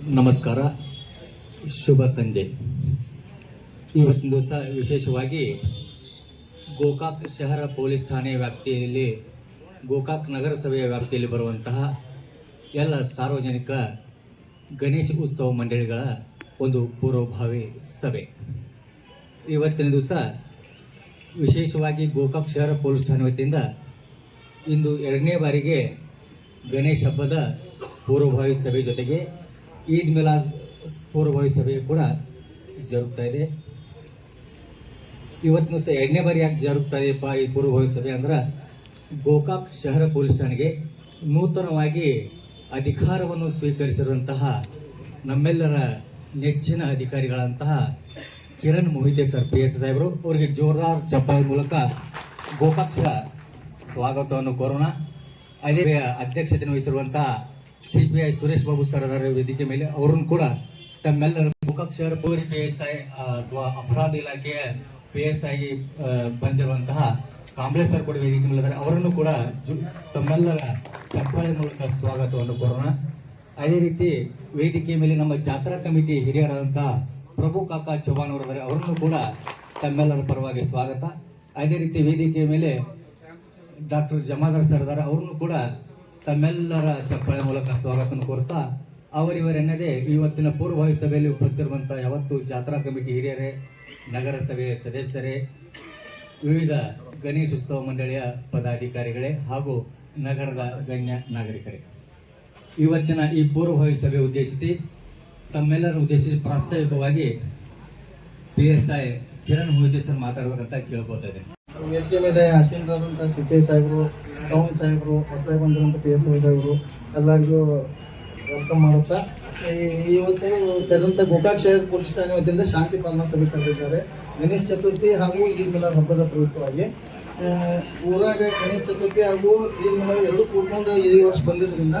ನಮಸ್ಕಾರ. ಶುಭ ಸಂಜೆ. ಇವತ್ತಿನ ದಿವಸ ವಿಶೇಷವಾಗಿ ಗೋಕಾಕ್ ಶಹರ ಪೊಲೀಸ್ ಠಾಣೆ ವ್ಯಾಪ್ತಿಯಲ್ಲಿ, ಗೋಕಾಕ್ ನಗರಸಭೆಯ ವ್ಯಾಪ್ತಿಯಲ್ಲಿ ಬರುವಂತಹ ಎಲ್ಲ ಸಾರ್ವಜನಿಕ ಗಣೇಶ ಉತ್ಸವ ಮಂಡಳಿಗಳ ಒಂದು ಪೂರ್ವಭಾವಿ ಸಭೆ. ಇವತ್ತಿನ ದಿವಸ ವಿಶೇಷವಾಗಿ ಗೋಕಾಕ್ ಶಹರ ಪೊಲೀಸ್ ಠಾಣೆ ವತಿಯಿಂದ ಇಂದು ಎರಡನೇ ಬಾರಿಗೆ ಗಣೇಶ ಹಬ್ಬದ ಪೂರ್ವಭಾವಿ ಸಭೆ ಜೊತೆಗೆ ಈದ್ ಮಿಲಾದ್ ಪೂರ್ವಭಾವಿ ಸಭೆ ಕೂಡ ಜರುಗ್ತಾ ಇದೆ. ಇವತ್ತಿನ ಸಹ ಎರಡನೇ ಬಾರಿ ಯಾಕೆ ಜರುಗ್ತಾ ಇದೆಯಪ್ಪ ಈ ಪೂರ್ವಭಾವಿ ಸಭೆ ಅಂದ್ರೆ ಗೋಕಾಕ್ ಶಹರ ಪೊಲೀಸ್ ಠಾಣೆಗೆ ನೂತನವಾಗಿ ಅಧಿಕಾರವನ್ನು ಸ್ವೀಕರಿಸಿರುವಂತಹ ನಮ್ಮೆಲ್ಲರ ನೆಚ್ಚಿನ ಅಧಿಕಾರಿಗಳಂತಹ Kiran Mohite sir P S ಸಾಹೇಬರು. ಅವರಿಗೆ ಜೋರ್ದಾರ್ ಚಪ್ಪಾಳೆ ಮೂಲಕ ಗೋಕಾಕ್ಷ ಸ್ವಾಗತವನ್ನು ಕೋರೋಣ. ಅದೇ ಅಧ್ಯಕ್ಷತೆಯನ್ನು ವಹಿಸಿರುವಂತಹ C P I Suresh Babu sir ಅದರ ವೇದಿಕೆ ಮೇಲೆ. ಅವರನ್ನು ಕೂಡ ತಮ್ಮೆಲ್ಲರ ಮುಖಕ್ಷರ ಪೂರಿ ಪಿ ಎಸ್ ಐ ಅಥವಾ ಅಪರಾಧ ಇಲಾಖೆಯ ಪಿ ಎಸ್ ಆಗಿ ಬಂದಿರುವಂತಹ ಕಾಂಬ್ಳೆ ಸರ್ ಕೂಡ ವೇದಿಕೆ ಮೇಲೆ ಅವರನ್ನು ಕೂಡ ತಮ್ಮೆಲ್ಲರ ಚಪ್ಪಾಳೆ ಮೂಲಕ ಸ್ವಾಗತವನ್ನು ಕೋರೋಣ. ಅದೇ ರೀತಿ ವೇದಿಕೆ ಮೇಲೆ ನಮ್ಮ ಜಾತ್ರಾ ಕಮಿಟಿ ಹಿರಿಯರಾದಂತಹ ಪ್ರಭು ಕಾಕಾ ಚೌಹಾಣ್ ಅವರಿದ್ದಾರೆ ಅವರನ್ನು ಕೂಡ ತಮ್ಮೆಲ್ಲರ ಪರವಾಗಿ ಸ್ವಾಗತ. ಅದೇ ರೀತಿ ವೇದಿಕೆಯ ಮೇಲೆ ಡಾಕ್ಟರ್ ಜಮಾದಾರ್ ಸರ್ ಇದ್ದಾರೆ ಅವ್ರನ್ನು ಕೂಡ ತಮ್ಮೆಲ್ಲರ ಚಪ್ಪಾಳೆ ಮೂಲಕ ಸ್ವಾಗತ ಕೋರ್ತಾ, ಅವರಿವರೆನ್ನದೇ ಇವತ್ತಿನ ಪೂರ್ವಭಾವಿ ಸಭೆಯಲ್ಲಿ ಉಪಸ್ಥಿತಿರುವಂತಹ ಯಾವತ್ತು ಜಾತ್ರಾ ಕಮಿಟಿ ಹಿರಿಯರೇ ನಗರಸಭೆಯ ಸದಸ್ಯರೇ, ವಿವಿಧ ಗಣೇಶ ಉತ್ಸವ ಮಂಡಳಿಯ ಪದಾಧಿಕಾರಿಗಳೇ ಹಾಗೂ ನಗರದ ಗಣ್ಯ ನಾಗರಿಕರೇ. ಇವತ್ತಿನ ಈ ಪೂರ್ವಭಾವಿ ಸಭೆ ಉದ್ದೇಶಿಸಿ ತಮ್ಮೆಲ್ಲರ ಉದ್ದೇಶಿಸಿ ಪ್ರಾಸ್ತಾವಿಕವಾಗಿ P S I Kiran Mohite ಮಾತಾಡ್ಬೇಕಂತ C P I ಸಾಹೇಬರು ಟೌನ್ ಸಾಹೇಬರು, ಹೊಸದಾಗಿ ಬಂದಿರುವಂಥ ಪಿ ಎಸ್ ಐ ಸಾಹೇಬರು ಎಲ್ಲರಿಗೂ ವೆಲ್ಕಮ್ ಮಾಡುತ್ತಾ. ಈ- ಇವತ್ತು ತೆರೆದಂಥ ಗೋಕಾಕ್ ಶಹರ್ ಪೊಲೀಸ್ ಠಾಣೆ ವತಿಯಿಂದ ಶಾಂತಿ ಪಾಲನಾ ಸಭೆ ಕರೆದಿದ್ದಾರೆ. ಗಣೇಶ ಚತುರ್ಥಿ ಹಾಗೂ ಈದ್ ಮಿಲಾದ್ ಹಬ್ಬದ ಪ್ರಯುಕ್ತವಾಗಿ. ಊರಾಗ ಗಣೇಶ ಚತುರ್ಥಿ ಹಾಗೂ ಈದ್ ಮಿಲಾದ್ ಎರಡು ಕೂಡ್ಕೊಂಡು ಈ ವರ್ಷ ಬಂದಿದ್ದರಿಂದ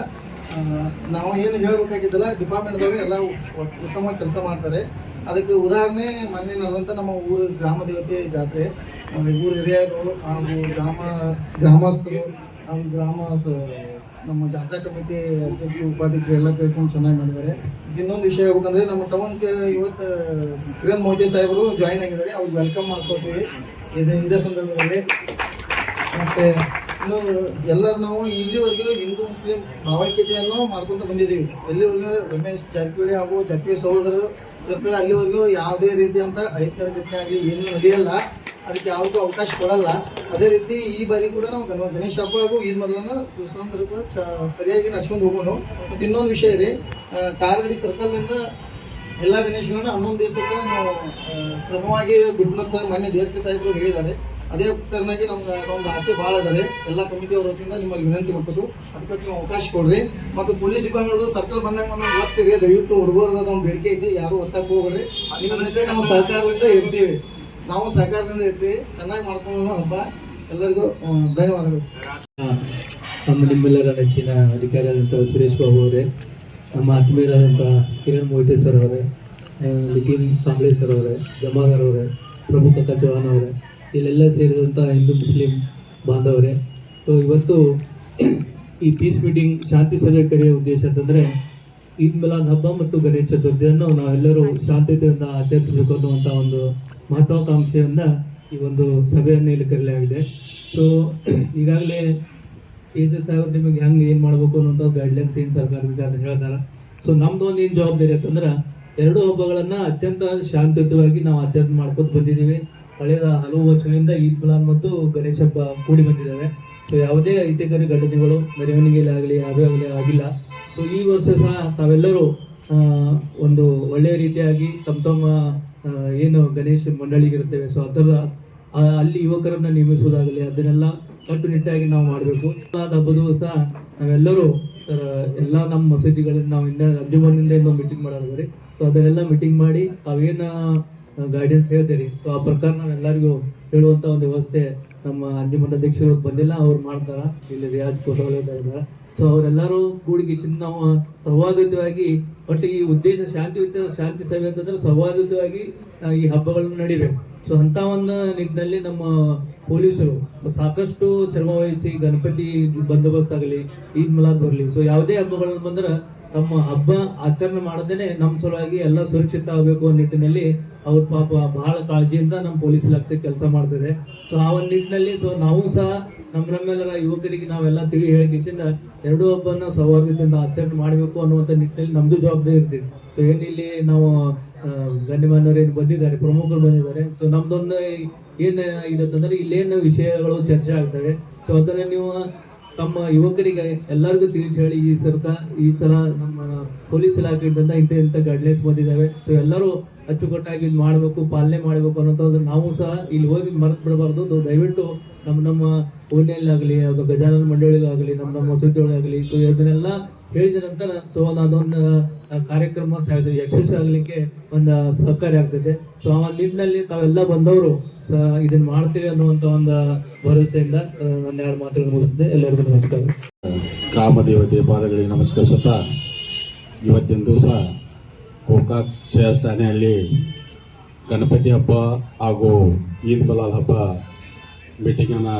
ನಾವು ಏನು ಹೇಳಬೇಕಾಗಿದ್ದಲ್ಲ ಡಿಪಾರ್ಟ್ಮೆಂಟ್ದಾಗ ಎಲ್ಲ ಉತ್ತಮ ಕೆಲಸ ಮಾಡ್ತಾರೆ. ಅದಕ್ಕೆ ಉದಾಹರಣೆ ಮೊನ್ನೆ ನಡೆದಂಥ ನಮ್ಮ ಊರು ಗ್ರಾಮ ದೇವತೆ ಜಾತ್ರೆ. ಊರ ಹಿರಿಯರು ಹಾಗೂ ಗ್ರಾಮ, ಗ್ರಾಮಸ್ಥರು ಹಾಗೂ ಗ್ರಾಮ ನಮ್ಮ ಜಾತ್ರಾ ಕಮಿಟಿ ಅಧ್ಯಕ್ಷರು, ಉಪಾಧ್ಯಕ್ಷರು ಎಲ್ಲ ಕೇಳ್ಕೊಂಡು ಚೆನ್ನಾಗಿ ಮಾಡಿದ್ದಾರೆ. ಇನ್ನೊಂದು ವಿಷಯ ಹೇಳ್ಬೇಕಂದ್ರೆ ನಮ್ಮ ಟೌನ್ಗೆ ಇವತ್ತು ಕಿರಣ್ ಮೋದಿ ಸಾಹೇಬರು ಜಾಯಿನ್ ಆಗಿದ್ದಾರೆ. ಅವ್ರಿಗೆ ವೆಲ್ಕಮ್ ಮಾಡ್ಕೋತೀವಿ ಇದೇ ಇದೇ ಸಂದರ್ಭದಲ್ಲಿ. ಮತ್ತೆ ಇನ್ನೊಂದು, ಎಲ್ಲರೂ ನಾವು ಇಲ್ಲಿವರೆಗೂ ಹಿಂದೂ, ಮುಸ್ಲಿಂ ಭಾವೈಕ್ಯತೆಯನ್ನು ಮಾಡ್ಕೊತ ಬಂದಿದ್ದೀವಿ. ಎಲ್ಲಿವರೆಗೂ ರಮೇಶ್ ಜಾರಕಿಹೊಳಿ ಹಾಗೂ ಜಾರಕಿಹೊಳಿ ಸಹೋದರರು ಇರ್ತಾರೆ, ಅಲ್ಲಿವರೆಗೂ ಯಾವುದೇ ರೀತಿಯಂತ ಐತರ ಘಟನೆ ಆಗಲಿ, ಏನು ನಡೆಯಲ್ಲ. ಅದಕ್ಕೆ ಯಾವುದೂ ಅವಕಾಶ ಕೊಡಲ್ಲ. ಅದೇ ರೀತಿ ಈ ಬಾರಿ ಕೂಡ ನಾವು ಗಣ ಗಣೇಶ ಹಬ್ಬ ಹಾಗೂ ಈದ್ ಮೊದಲನ್ನ ಚ ಸರಿಯಾಗಿ ನಡ್ಸ್ಕೊಂಡು ಹೋಗೋಣ ಮತ್ತು ಇನ್ನೊಂದು ವಿಷಯ ರೀ ಕಾರಗಡಿ ಸರ್ಕಲ್ನಿಂದ ಎಲ್ಲ ಗಣೇಶಗಳನ್ನ ಹನ್ನೊಂದು ದಿವಸಕ್ಕೆ ನಾವು ಕ್ರಮವಾಗಿ ಬಿಡ್ನಂತ ಮಾನ್ಯ ಡಿ ಎಸ್ ಪಿ ಸಾಹೇಬರು ಹೇಳಿದ್ದಾರೆ. ಅದೇ ಕಾರಣಾಗಿ ನಮ್ಗೆ ಒಂದು ಆಸೆ ಭಾಳ ಅದಾರೆ ಎಲ್ಲ ಕಮಿಟಿ ಅವ್ರ ವತಿಯಿಂದ ನಿಮ್ಮಲ್ಲಿ ವಿನಂತಿ ಮಾಡ್ಬೋದು ಅದಕ್ಕೆ ನೀವು ಅವಕಾಶ ಕೊಡ್ರಿ. ಮತ್ತು ಪೊಲೀಸ್ ಡಿಪಾರ್ಟ್ಮೆಂಟ್ ಸರ್ಕಲ್ ಬಂದಾಗ ಒಂದು ಗೊತ್ತಿರಿ ದಯವಿಟ್ಟು ಹುಡುಗರದ ಒಂದು ಬೇಡಿಕೆ ಐತಿ. ಯಾರು ಒತ್ತಾಕ್ ಹೋಗ್ರಿ ನಿಮ್ಮ ಜೊತೆ ನಾವು ಸಹಕಾರದಿಂದ ಇರ್ತೀವಿ. ನಾವು ಸಹಕಾರದಿಂದ ಇರ್ತೀವಿ. ಚೆನ್ನಾಗಿ ಮಾಡ್ಕೊಂಡು ಹಬ್ಬ ಎಲ್ಲರಿಗೂ ಧನ್ಯವಾದಗಳು. ನಮ್ಮ ನಿಮ್ಮೆಲ್ಲರ ನೆಚ್ಚಿನ ಅಧಿಕಾರಿಯಾದಂಥ ಸುರೇಶ್ ಬಾಬು ಅವರೇ, ನಮ್ಮ ಆತ್ಮೀಯರಾದಂಥ ಕಿರಣ್ ಮೋಹಿತೆ ಸರ್ ಅವರೇ ನಿತಿನ್ ಕಾಂಬ್ಳೆ ಸರ್ ಅವರೇ ಜಮಾಗರ್ ಅವರೇ, ಪ್ರಭು ಕಚವಾನ್ ಅವರೇ, ಇಲ್ಲೆಲ್ಲ ಸೇರಿದಂಥ ಹಿಂದೂ ಮುಸ್ಲಿಂ ಬಾಂಧವರೇ. ಸೊ ಇವತ್ತು ಈ ಪೀಸ್ ಮೀಟಿಂಗ್ ಶಾಂತಿ ಸಭೆ ಕರೆಯುವ ಉದ್ದೇಶ ಅಂತಂದರೆ ಈದ್ ಮಿಲಾದ್ ಹಬ್ಬ ಮತ್ತು ಗಣೇಶ ಚತುರ್ಥಿಯನ್ನು ನಾವೆಲ್ಲರೂ ಶಾಂತಿಯುತದಿಂದ ಆಚರಿಸಬೇಕು ಅನ್ನುವಂಥ ಒಂದು ಮಹತ್ವಾಕಾಂಕ್ಷೆಯನ್ನು ಈ ಒಂದು ಸಭೆಯನ್ನು ಇಲ್ಲಿ ಕರೆಯಲಾಗಿದೆ. ಸೊ ಈಗಾಗಲೇ ಎ ಎಸ್ ಸಾಹೇಬ್ ನಿಮಗೆ ಹೆಂಗೆ ಏನು ಮಾಡಬೇಕು ಅನ್ನೋಂಥ ಗೈಡ್ಲೈನ್ಸ್ ಏನು ಸರ್ಕಾರದಿಂದ ಅಂತ ಹೇಳ್ತಾರೆ. ಸೊ ನಮ್ದು ಒಂದು ಏನು ಜವಾಬ್ದಾರಿ ಅಂತಂದ್ರೆ ಎರಡು ಹಬ್ಬಗಳನ್ನು ಅತ್ಯಂತ ಶಾಂತಿಯುತವಾಗಿ ನಾವು ಆಚರಣೆ ಮಾಡ್ಕೊಂಡು ಬಂದಿದ್ದೀವಿ. ಕಳೆದ ಹಲವು ವರ್ಷಗಳಿಂದ ಈದ್ ಮಿಲಾದ್ ಮತ್ತು ಗಣೇಶ ಹಬ್ಬ ಕೂಡಿ ಬಂದಿದ್ದಾವೆ. ಸೊ ಯಾವುದೇ ಐತಿಹಾಸಿಕ ಘಟನೆಗಳು ಮೆರವಣಿಗೆಯಲ್ಲಿ ಆಗಲಿ ಯಾವುದೇ ಆಗಲಿ ಆಗಿಲ್ಲ. ಸೊ ಈ ವರ್ಷ ಸಹ ತಾವೆಲ್ಲರೂ ಒಂದು ಒಳ್ಳೆಯ ರೀತಿಯಾಗಿ ತಮ್ಮ ತಮ್ಮ ಏನು ಗಣೇಶ ಮಂಡಳಿಗಿರುತ್ತೇವೆ. ಸೊ ಅದರ ಅಲ್ಲಿ ಯುವಕರನ್ನ ನೇಮಿಸುವುದಾಗಲಿ, ಅದನ್ನೆಲ್ಲ ಕಟ್ಟುನಿಟ್ಟಾಗಿ ನಾವು ಮಾಡಬೇಕು. ಹಬ್ಬದ ಸಹ ನಾವೆಲ್ಲರೂ ಎಲ್ಲ ನಮ್ಮ ಮಸೀದಿಗಳಲ್ಲಿ ನಾವು ಇಂದ ಅಂಜುಮನಿಂದ ಇನ್ನೊಂದು ಮೀಟಿಂಗ್ ಮಾಡೋದ್ರಿ ಸೊ ಅದನ್ನೆಲ್ಲ ಮೀಟಿಂಗ್ ಮಾಡಿ ತಾವೇನ ಗೈಡೆನ್ಸ್ ಹೇಳ್ತೀರಿ? ಸೊ ಆ ಪ್ರಕಾರ ನಾವೆಲ್ಲರಿಗೂ ಹೇಳುವಂತ ಒಂದು ವ್ಯವಸ್ಥೆ ನಮ್ಮ ಅಂಜುಮನ್ ಅಧ್ಯಕ್ಷರು ಬಂದಿಲ್ಲ, ಅವ್ರು ಮಾಡ್ತಾರ. ಇಲ್ಲಿ ರಿಯಾಜ್ ಕೋಟವಾಲ ಇದ್ದಾರೆ. ಸೊ ಅವರೆಲ್ಲರೂ ಕೂಡಿಗೆ ನಾವು ಸೌಹಾರ್ದಯುತವಾಗಿ ಒಟ್ಟು ಈ ಉದ್ದೇಶ ಶಾಂತಿಯುತ ಶಾಂತಿ ಸಭೆ ಅಂತಂದ್ರೆ ಸೌಹಾರ್ದಯುತವಾಗಿ ಈ ಹಬ್ಬಗಳನ್ನು ನಡಿಬೇಕು ಸೊ ಅಂತ ಒಂದು ನಿಟ್ಟಿನಲ್ಲಿ ನಮ್ಮ ಪೊಲೀಸರು, ಸಾಕಷ್ಟು ಶ್ರಮ ವಹಿಸಿ ಗಣಪತಿ ಬಂದೋಬಸ್ತ್ ಆಗಲಿ, ಈದ್ ಮುಲಾದ್ ಬರಲಿ ಸೊ ಯಾವುದೇ ಹಬ್ಬಗಳನ್ನು ಬಂದ್ರೆ ನಮ್ಮ ಹಬ್ಬ ಆಚರಣೆ ಮಾಡದೇನೆ ನಮ್ಮ ಸಲುವಾಗಿ ಎಲ್ಲ ಸುರಕ್ಷಿತ ಆಗಬೇಕು ಅನ್ನೋ ನಿಟ್ಟಿನಲ್ಲಿ ಅವ್ರ ಪಾಪ ಬಹಳ ಕಾಳಜಿಯಿಂದ ನಮ್ಮ ಪೊಲೀಸ್ ಇಲಾಖೆ ಕೆಲಸ ಮಾಡ್ತಿದೆ. ಸೊ ಆ ಒಂದು ನಿಟ್ಟಿನಲ್ಲಿ ಸೊ ನಾವು ಸಹ ನಮ್ಮ ನಮ್ಮೆಲ್ಲರ ಯುವಕರಿಗೆ ನಾವೆಲ್ಲ ತಿಳಿ ಹೇಳಿಕೆಯಿಂದ ಎರಡು ಹಬ್ಬನ ಸೌಹಾರ್ದದಿಂದ ಆಚರಣೆ ಮಾಡಬೇಕು ಅನ್ನುವಂಥ ನಿಟ್ಟಿನಲ್ಲಿ ನಮ್ದು ಜವಾಬ್ದಾರಿ ಇರ್ತೀವಿ ಸೊ ಏನಿಲ್ಲಿ ನಾವು ಗಣ್ಯಮಾನ್ಯವರು ಏನು ಬಂದಿದ್ದಾರೆ, ಪ್ರಮುಖರು ಬಂದಿದ್ದಾರೆ. ಸೊ ನಮ್ದೊಂದು ಏನು ಇದಂತಂದ್ರೆ ಇಲ್ಲೇನು ವಿಷಯಗಳು ಚರ್ಚೆ ಆಗ್ತವೆ. ಸೊ ಅದನ್ನ ನೀವು ತಮ್ಮ ಯುವಕರಿಗೆ ಎಲ್ಲರಿಗೂ ತಿಳಿಸಿ ಹೇಳಿ ಈ ಸರ್ಕಾರ ಈ ಸಲ ನಮ್ಮ ಪೊಲೀಸ್ ಇಲಾಖೆಯಿಂದ ಇಂಥ ಇಂಥ ಗೈಡ್ಲೈನ್ಸ್ ಬಂದಿದ್ದಾವೆ. ಸೊ ಎಲ್ಲರೂ ಅಚ್ಚುಕಟ್ಟಾಗಿ ಇದು ಮಾಡಬೇಕು, ಪಾಲನೆ ಮಾಡಬೇಕು ಅನ್ನೋಂಥದ್ದು ನಾವು ಸಹ ಇಲ್ಲಿ ಹೋಗಿ ಮರೆತು ಬಿಡಬಾರ್ದು. ದಯವಿಟ್ಟು ನಮ್ಮ ನಮ್ಮ ಓಣಿಯಲ್ಲಾಗಲಿ ಅದು ಗಜಾನನ ಮಂಡಳಿಯಲ್ಲಾಗಲಿ, ನಮ್ಮ ನಮ್ಮ ಸುದ್ದಿಯೊಳಗಾಗಲಿ ಸೊ ಇದನ್ನೆಲ್ಲ ಹೇಳಿದ ನಂತರ ಸೊ ಅದೊಂದು ಕಾರ್ಯಕ್ರಮ ಯಶಸ್ವಿ ಆಗಲಿಕ್ಕೆ ಒಂದು ಸಹಕಾರಿ ಆಗ್ತೈತೆ. ಸೊ ಆ ನಿಟ್ಟಿನಲ್ಲಿ ತಾವೆಲ್ಲ ಬಂದವರು ಸ ಇದನ್ನ ಮಾಡ್ತೀವಿ ಅನ್ನುವಂಥ ಒಂದು ಭರವಸೆಯಿಂದ ನನ್ನ ಎರಡು ಮಾತುಗಳನ್ನು ಮುಗಿಸಿದೆ. ಎಲ್ಲರಿಗೂ ನಮಸ್ಕಾರ. ಕಾಮದೇವತೆ ದೇವತೆ ಪಾದಗಳಿಗೆ ನಮಸ್ಕರಿಸುತ್ತಾ ಇವತ್ತಿನ ದಿವಸ ಗೋಕಾಕ್ ಶೇರ್ಸ್ ಠಾಣೆಯಲ್ಲಿ ಗಣಪತಿ ಹಬ್ಬ ಹಾಗೂ ಈದ್ ಮಲಾಲ್ ಹಬ್ಬ ಮೀಟಿಂಗನ್ನು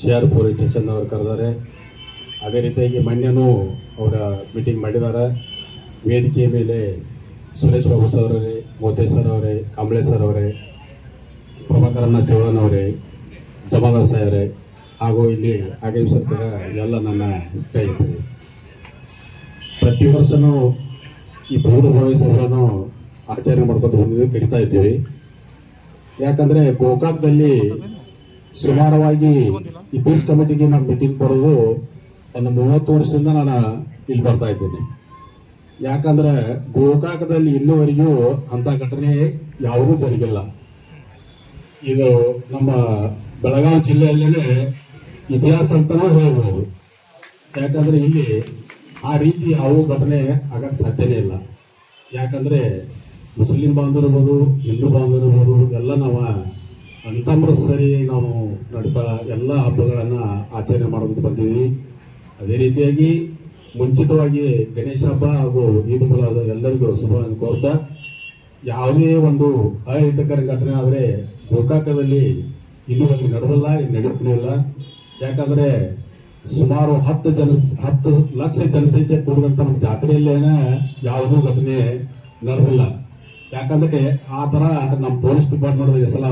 ಶೇರ್ ಪೊಲೀಸ್ ಸ್ಟೇಷನ್ ಅವ್ರು ಕರೆದಾರೆ ಅದೇ ರೀತಿಯಾಗಿ ಮೊನ್ನೆನೂ ಅವರ ಮೀಟಿಂಗ್ ಮಾಡಿದ್ದಾರೆ ವೇದಿಕೆಯ ಮೇಲೆ ಸುರೇಶ್ ಬಾಬು ಸರ್ ಅವರೇ ಮೋತೆ ಸರ್ ಅವರೇ ಸರ್ ಅವರೇ ಪ್ರಭಾಕರಣ್ಣ ಚೌಹಾನ್ ಅವರೇ ಜಮಾದಾರ್ ಅವರೇ, ಹಾಗೂ ಇಲ್ಲಿ ಆಗಮಿಸಿರ್ತಾರೆ ಎಲ್ಲ ನನ್ನ ಸ್ನೇಹಿತರೆ. ಪ್ರತಿ ವರ್ಷನೂ ಈ ಪೂರ್ವಭಾವಿ ಸಭೆಯನ್ನು ಆಚರಣೆ ಮಾಡ್ಕೊಂಡು ಬಂದಿದ್ದೀವಿ ಕರಿತಾ ಇದ್ದೀವಿ. ಯಾಕಂದರೆ ಗೋಕಾಕ್ದಲ್ಲಿ ಸುಮಾರವಾಗಿ ಈ ಪೀಸ್ ಕಮಿಟಿಗೆ ನಾನು ಮೀಟಿಂಗ್ ಕೊಡೋದು ಒಂದು ಮೂವತ್ತು ವರ್ಷದಿಂದ ನಾನು ಇಲ್ಲಿ ಬರ್ತಾ ಇದ್ದೀನಿ. ಯಾಕಂದ್ರೆ ಗೋಕಾಕದಲ್ಲಿ ಇನ್ನುವರೆಗೂ ಅಂತ ಘಟನೆ ಯಾವುದೂ ಜರುಗಿಲ್ಲ. ಇದು ನಮ್ಮ ಬೆಳಗಾವಿ ಜಿಲ್ಲೆಯಲ್ಲೇ ಇತಿಹಾಸ ಅಂತಲೂ ಹೇಳ್ಬೋದು. ಯಾಕಂದ್ರೆ ಇಲ್ಲಿ ಆ ರೀತಿ ಯಾವ ಘಟನೆ ಆಗಕ್ಕೆ ಸಾಧ್ಯನೇ ಇಲ್ಲ. ಯಾಕಂದ್ರೆ ಮುಸ್ಲಿಂ ಬಾಂಧವರು ಇರ್ಬೋದು, ಹಿಂದೂ ಬಾಂಧವರು ಇರ್ಬೋದು, ಎಲ್ಲ ನಾವು ಅಂತಮ್ರ ಸರಿ ನಾವು ನಡೀತಾ ಎಲ್ಲ ಹಬ್ಬಗಳನ್ನು ಆಚರಣೆ ಮಾಡೋದಕ್ಕೆ ಬಂದೀವಿ. ಅದೇ ರೀತಿಯಾಗಿ ಮುಂಚಿತವಾಗಿ ಗಣೇಶ ಹಬ್ಬ ಹಾಗೂ ಈದ್ ಮುಲಾದ ಎಲ್ಲರಿಗೂ ಶುಭವನ್ನು ಕೋರ್ತಾ, ಯಾವುದೇ ಒಂದು ಅಹಿತಕರ ಘಟನೆ ಆದರೆ ಗೋಕಾಕದಲ್ಲಿ ಇಲ್ಲಿವರೆಗೆ ನಡೆದಿಲ್ಲ ನಡೀತಾನೆ ಇಲ್ಲ. ಯಾಕಂದ್ರೆ ಸುಮಾರು ಹತ್ತು ಜನ, ಹತ್ತು ಲಕ್ಷ ಜನಸಂಖ್ಯೆ ಕೂಡಿದಂತ ನಮ್ಮ ಜಾತ್ರೆಯಲ್ಲೇನ ಯಾವುದೂ ಘಟನೆ ನಡೆದಿಲ್ಲ. ಯಾಕಂದ್ರೆ ಆ ಥರ ನಮ್ಮ ಪೊಲೀಸ್ ಡಿಪಾರ್ಟ್ಮೆಂಟ್ ಸಲ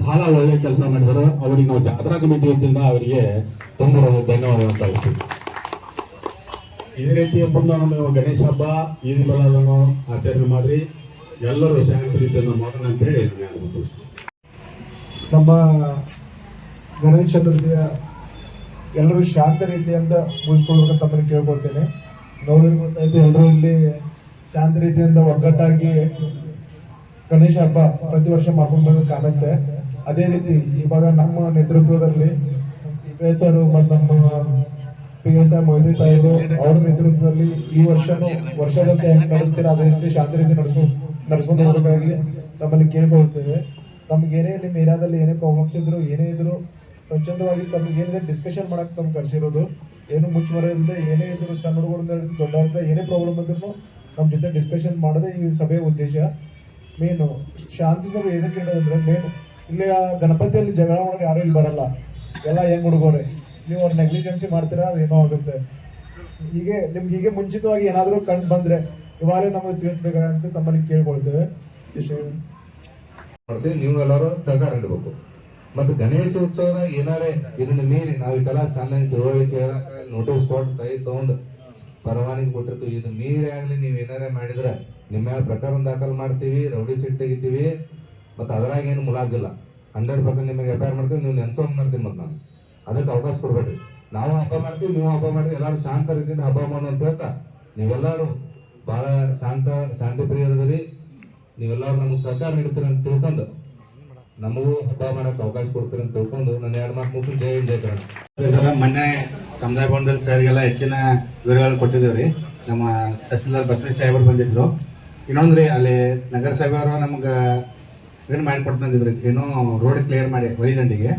ಬಹಳ ಒಳ್ಳೆ ಕೆಲಸ ಮಾಡಿದರು. ಅವರಿಗೆ ನಾವು ಜಾತ್ರಾ ಕಮಿಟಿ ವತಿಯಿಂದ ಅವರಿಗೆ ತುಂಬ ಧನ್ಯವಾದ ಅಂತ ಹೇಳ್ತೀವಿ. ಇದೇ ರೀತಿ ಹಬ್ಬದ ನಾವು ಗಣೇಶ ಹಬ್ಬ, ಈದ್ ಮಿಲಾದನ್ನು ಆಚರಣೆ ಮಾಡ್ರಿ. ಎಲ್ಲರೂ ಶಾಂತಿ ರೀತಿಯಿಂದ ಮಾಡೋಣ ಅಂತ ಹೇಳಿ ನಾನು. ನಮ್ಮ ಗಣೇಶ ಚತುರ್ಥಿಯ ಎಲ್ಲರೂ ಶಾಂತ ರೀತಿಯಿಂದ ಮುಗಿಸ್ಕೊಳ್ಬೇಕಂತ ತಮ್ಮಲ್ಲಿ ಕೇಳ್ಕೊಳ್ತೇನೆ. ನೋಡಿದ್ರೆ ಗೊತ್ತಾಯ್ತು ಎಲ್ಲರೂ ಇಲ್ಲಿ ಶಾಂತ ರೀತಿಯಿಂದ ಒಗ್ಗಟ್ಟಾಗಿ ಗಣೇಶ ಹಬ್ಬ ಪ್ರತಿ ವರ್ಷ ಮಾಡ್ಕೊಂಡು ಬರೋದಕ್ಕೆ ಕಾಣುತ್ತೆ. ಅದೇ ರೀತಿ ಇವಾಗ ನಮ್ಮ ನೇತೃತ್ವದಲ್ಲಿ ಸಿ ಪಿ ಎಸ್ ಅವರು ಮತ್ತು ನಮ್ಮ ಪಿ ಎಸ್ ಐ ಮೊಯ್ದಿ ಅವ್ರ ನೇತೃತ್ವದಲ್ಲಿ ಈ ವರ್ಷನೂ ವರ್ಷದಂತೆ ಹೆಂಗೆ ನಡೆಸ್ತೀರಾ? ಅದೇ ರೀತಿ ಶಾಂತ ರೀತಿ ನಡೆಸ್ಕೊಂಡು ನಡೆಸ್ಕೊಂಡು ಹೋಗಬೇಕಾಗಿ ತಮ್ಮಲ್ಲಿ ಕೇಳ್ಕೊಳ್ತೇವೆ. ನಮ್ಗೆ ಏನೇ ನಿಮ್ಮ ಏರಿಯಾದಲ್ಲಿ ಏನೇ ಪ್ರಾಬ್ಲಮ್ಸ್ ಇದ್ರು, ಏನೇ ಇದ್ರು ಸ್ವಚ್ಛಂದವಾಗಿ ತಮ್ಗೆ ಏನಿದೆ ಡಿಸ್ಕಷನ್ ಮಾಡಕ್ ತಮ್ಗೆ ಕರೆಸಿರೋದು. ಏನು ಮುಚ್ಚುಮರೆ ಇಲ್ಲದೆ ಏನೇ ಇದ್ರು ಸಣ್ಣಗಳಿಂದ ಹಿಡಿದು ಏನೇ ಪ್ರಾಬ್ಲಮ್ ಇದ್ರು ನಮ್ಮ ಜೊತೆ ಡಿಸ್ಕಷನ್ ಮಾಡೋದೇ ಈ ಸಭೆಯ ಉದ್ದೇಶ. ಮೇನು ಶಾಂತಿ ಸಭೆ ಎದಕ್ಕೆ ಇಡೋದಂದ್ರೆ ಮೇನ್ ಇಲ್ಲಿ ಗಣಪತಿಯಲ್ಲಿ ಜಗಳ ಮಾಡೋರು ಯಾರು ಇಲ್ಲಿ ಬರಲ್ಲ. ಎಲ್ಲ ಹೆಂಗ್ ಹುಡುಗೋರೆ ನೀವು ಅವ್ರ ನೆಗ್ಲಿಜೆನ್ಸಿ ಮಾಡ್ತೀರಾ? ಅದೇನೋ ಆಗುತ್ತೆ. ಹೀಗೆ ನಿಮ್ಗೆ ಹೀಗೆ ಮುಂಚಿತವಾಗಿ ಏನಾದರೂ ಕಂಡು ಬಂದ್ರೆ ಇವಾಗಲೇ ನಮಗೆ ತಿಳಿಸ್ಬೇಕಾಗಂತ ತಮ್ಮಲ್ಲಿ ಕೇಳ್ಕೊಳ್ತೇವೆ. ನೀವು ಎಲ್ಲರೂ ಸಹಕಾರ ನೀಡಬೇಕು. ಮತ್ತು ಗಣೇಶ ಉತ್ಸವದಾಗ ಏನಾರೇ ಇದನ್ನ ಮೀರಿ ನಾವು ಇದೆಲ್ಲ ಚೆನ್ನಾಗಿ ತಿಳುವಳಿಕೆ ನೋಟಿಸ್ ಕೊಟ್ಟು ಸಹಿ ತಗೊಂಡು ಪರವಾನಗಿ ಕೊಟ್ಟಿರ್ತೀವಿ. ಇದು ಮೀರಿ ಆಗಲಿ ನೀವು ಏನಾರೇ ಮಾಡಿದ್ರೆ ನಿಮ್ಮ ಪ್ರಕರಣ ದಾಖಲು ಮಾಡ್ತೀವಿ, ರೌಡಿ ಸೀಟ್ ತೆಗಿತೀವಿ ಮತ್ತು ಅದ್ರಾಗ ಏನು ಮುಲಾಜಿಲ್ಲ ಹಂಡ್ರೆಡ್ ಪರ್ಸೆಂಟ್ ನಿಮಗೆ ಎಫ್ ಐ ಆರ್ ಮಾಡ್ತೀವಿ, ನೀವು ನೆನ್ಸೋಂಗ್ ಮಾಡ್ತೀನಿ ಮತ್ತು ನಾನು. ಅದಕ್ಕೆ ಅವಕಾಶ ಕೊಡ್ಬೇಡ್ರಿ. ನಾವು ಹಬ್ಬ ಮಾಡ್ತೀವಿ, ನೀವು ಹಬ್ಬ ಮಾಡ್ರಿ, ಎಲ್ಲರೂ ಶಾಂತ ರೀತಿಯಿಂದ ಹಬ್ಬ ಮಾಡೋಣ ಅಂತ ಹೇಳ್ತಾ. ನೀವೆಲ್ಲರೂ ಬಹಳ ಶಾಂತ, ಶಾಂತಿ ಪ್ರಿಯರದಿರಿ ನೀವೆಲ್ಲರೂ ನಮಗೆ ಸಹಕಾರ ನೀಡ್ತೀರಿ ಅಂತ ತಿಳ್ಕೊಂಡು, ನಮಗೂ ಹಬ್ಬ ಮಾಡೋಕೆ ಅವಕಾಶ ಕೊಡ್ತೀರಿ ಅಂತ ತಿಳ್ಕೊಂಡು ನನ್ನ ಎರಡು ಮಾತು ಮುಗಿಸಿ ಜಯ ಹಿಂದ್ ಕರಣ ಮೊನ್ನೆ ಸಮುದಾಯ ಭವನದಲ್ಲಿ ಸರ್ಗೆಲ್ಲ ಹೆಚ್ಚಿನ ವಿವರಗಳು ಕೊಟ್ಟಿದ್ದೇವೆ ನಮ್ಮ ತಹಸೀಲ್ದಾರ್ ಬಸವೇಶ್ ಸಾಹೇಬರು ಬಂದಿದ್ರು. ಇನ್ನೊಂದ್ರಿ ಅಲ್ಲಿ ನಗರಸಭೆಯವರು ನಮ್ಗೆ ಇದನ್ನ ಮಾಡಿ ಕೊಡ್ತಂದಿದ್ರು ಏನೋ ರೋಡ್ ಕ್ಲಿಯರ್ ಮಾಡಿ ಹೊಳಿ ದಂಡಿಗೆ.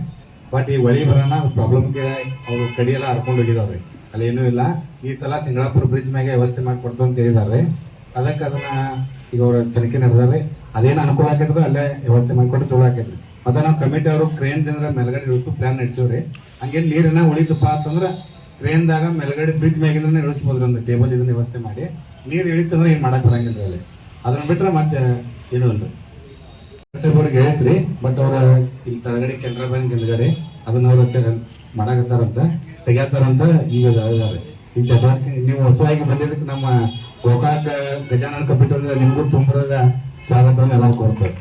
ಬಟ್ ಈ ಹೊಳಿ ಬರೋಣ ಪ್ರಾಬ್ಲಮ್ಗೆ ಅವರು ಕಡಿಯೆಲ್ಲ ಹರ್ಕೊಂಡು ಹೋಗಿದಾವ್ರಿ. ಅಲ್ಲಿ ಏನೂ ಇಲ್ಲ. ಈ ಸಲ ಸಿಂಗಳಾಪುರ ಬ್ರಿಡ್ಜ್ ಮ್ಯಾಗೆ ವ್ಯವಸ್ಥೆ ಮಾಡಿಕೊಡ್ತು ಅಂತ ಹೇಳಿದಾರೆ. ಅದಕ್ಕೆ ಅದನ್ನ ಈಗ ಅವ್ರ ತನಿಖೆ ನಡೆದಾರೆ. ಅದೇನು ಅನುಕೂಲ ಆಕೈತ್ರಿ ಅಲ್ಲೇ ವ್ಯವಸ್ಥೆ ಮಾಡಿಕೊಟ್ಟು ಚಲೋ ಆಕೈತ್ರಿ. ಮತ್ತೆ ನಾವು ಕಮಿಟಿ ಅವರು ಕ್ರೇನ್ ದಿಂದ ಮೇಲ್ಗಡೆ ಇಳಿಸೋ ಪ್ಲಾನ್ ನಡೆಸಿವ್ರಿ. ಹಂಗೇನು ನೀರನ್ನ ಉಳಿತಪ್ಪ ಅಂತಂದ್ರೆ ಟ್ರೈನ್ದಾಗ ಮೇಲ್ಗಡೆ ಬ್ರಿಡ್ಜ್ ಮ್ಯಾಗಿಂದ್ರೆ ಇಳಿಸ್ಬೋದ್ರಿ ಒಂದು ಟೇಬಲ್ ಇದನ್ನ ವ್ಯವಸ್ಥೆ ಮಾಡಿ. ನೀರು ಇಳಿತಂದ್ರೆ ಏನು ಮಾಡಕ್ ಬರಂಗಿಲ್ಲ ಅಲ್ಲಿ. ಅದನ್ನ ಬಿಟ್ರೆ ಮತ್ತೆ ಏನು ಸಾಹೇಬ್ ಅವ್ರಿಗೆ ಹೇಳ್ತ್ರಿ ಬಟ್ ಅವ್ರ ಇಲ್ಲಿ ತಳಗಡೆ ಕೆನರಾ ಬ್ಯಾಂಕ್ ಹಿಂದ್ಗಡೆ ಅದನ್ನ ಅವ್ರ ಮಾಡಾಕತ್ತಾರಂತ ತೆಗ್ಯಾತಾರಂತ ಈಗ ಹೇಳಿದಾರೆ. ಈ ಚಟುವಟಿಕೆ, ನೀವು ಹೊಸವಾಗಿ ಬಂದಿದ್ದಕ್ಕೆ ನಮ್ಮ ಗೋಕಾಕ್ ಗಜಾನ ಕಪಿಟ್ ನಿಮಗೂ ತುಂಬರದ ಸ್ವಾಗತವನ್ನು ಎಲ್ಲ ಕೊಡ್ತಾರೆ.